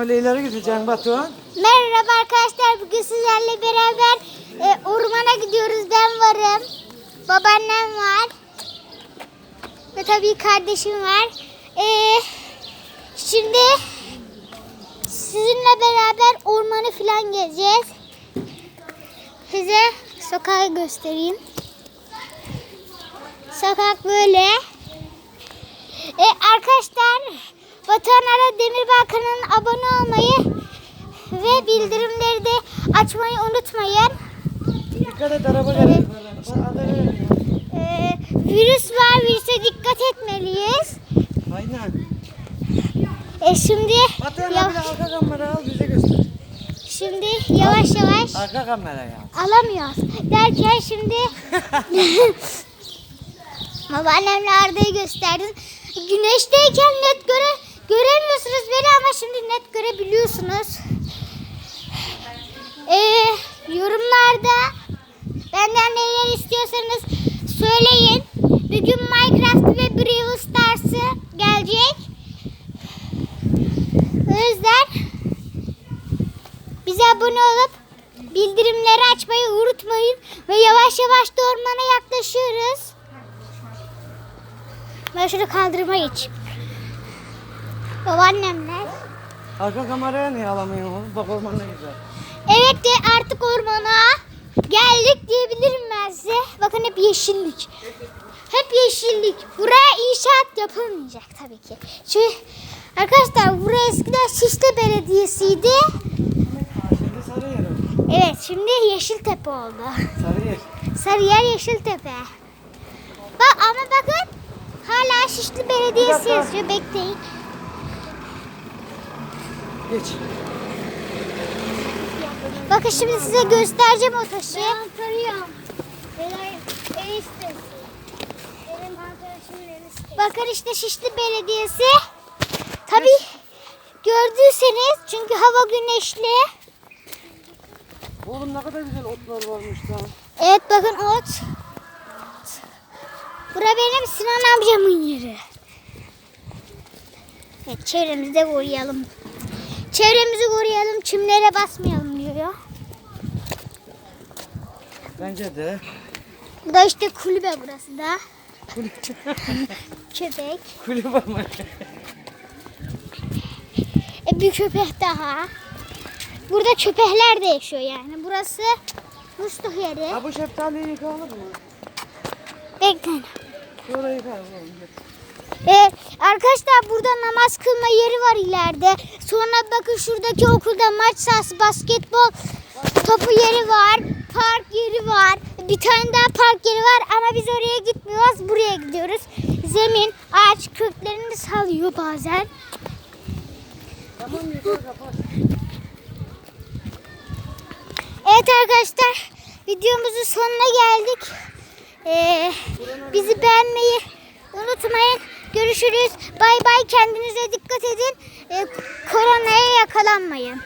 Öyle ileri gideceksin Batuhan. Merhaba arkadaşlar. Bugün sizlerle beraber e, ormana gidiyoruz. Ben varım. Babaannem var. Ve tabii kardeşim var. E, şimdi sizinle beraber ormanı falan gezeceğiz. Size sokağı göstereyim. Sokak böyle. E, arkadaşlar Batuhan Ara Demirbağ kanalına abone olmayı ve bildirimleri de açmayı unutmayın. Dikkat et araba. Araba Ee, virüs var, virüse dikkat etmeliyiz. Aynen. E, şimdi Batuhan ya- abi arka kamera al bize göster. şimdi yavaş yavaş Arka kamera ya. alamıyoruz. Derken şimdi babaannemle Arda'yı gösterdim. Güneşteyken net göre göremiyorsunuz beni ama şimdi net görebiliyorsunuz. Ee, yorumlarda benden neler istiyorsanız söyleyin. Bugün Minecraft ve Brawl Stars'ı gelecek. O yüzden bize abone olup bildirimleri açmayı unutmayın. Ve yavaş yavaş da ormana yaklaşıyoruz. Ben şunu kaldırıma geçeyim. Babaannemler. Arka kameraya niye alamıyorsun oğlum? Bak orman ne güzel. Evet de artık ormana geldik diyebilirim ben size. Bakın hep yeşillik. Hep yeşillik. Buraya inşaat yapılmayacak tabii ki. Çünkü arkadaşlar burası eskiden Şişli Belediyesi'ydi. Şimdi Sarıyer oldu. Evet şimdi Yeşiltepe oldu. Sarıyer. Sarıyer Yeşiltepe. Bak ama bakın hala Şişli Belediyesi yazıyor. Bekleyin. Geç. Bakın şimdi size göstereceğim o taşı. Ben eniştesi. Bakın işte Şişli Belediyesi. Tabi gördüyseniz çünkü hava güneşli. Oğlum ne kadar güzel otlar varmış lan. Evet bakın ot. Bura benim Sinan amcamın yeri. Evet çevremizi de koruyalım. Çevremizi koruyalım, çimlere basmayalım diyor. Bence de. Bu da işte kulübe burası da. Köpek. Kulüp ama. E, bir köpek daha. Burada köpekler de yaşıyor yani. Burası musluk yeri. Ha bu şeftaliyi yıkayalım mı? Bekleyin. Şurayı yıkayalım oğlum. Ee, arkadaşlar burada namaz kılma yeri var ileride. Sonra bakın şuradaki okulda maç sahası, basketbol topu yeri var. Park yeri var. Bir tane daha park yeri var ama biz oraya gitmiyoruz. Buraya gidiyoruz. Zemin, ağaç köklerini sallıyor bazen. Evet arkadaşlar videomuzun sonuna geldik. Ee, bizi beğenmeyi unutmayın. Görüşürüz. Bay bay kendinize dikkat edin. Ee, koronaya yakalanmayın.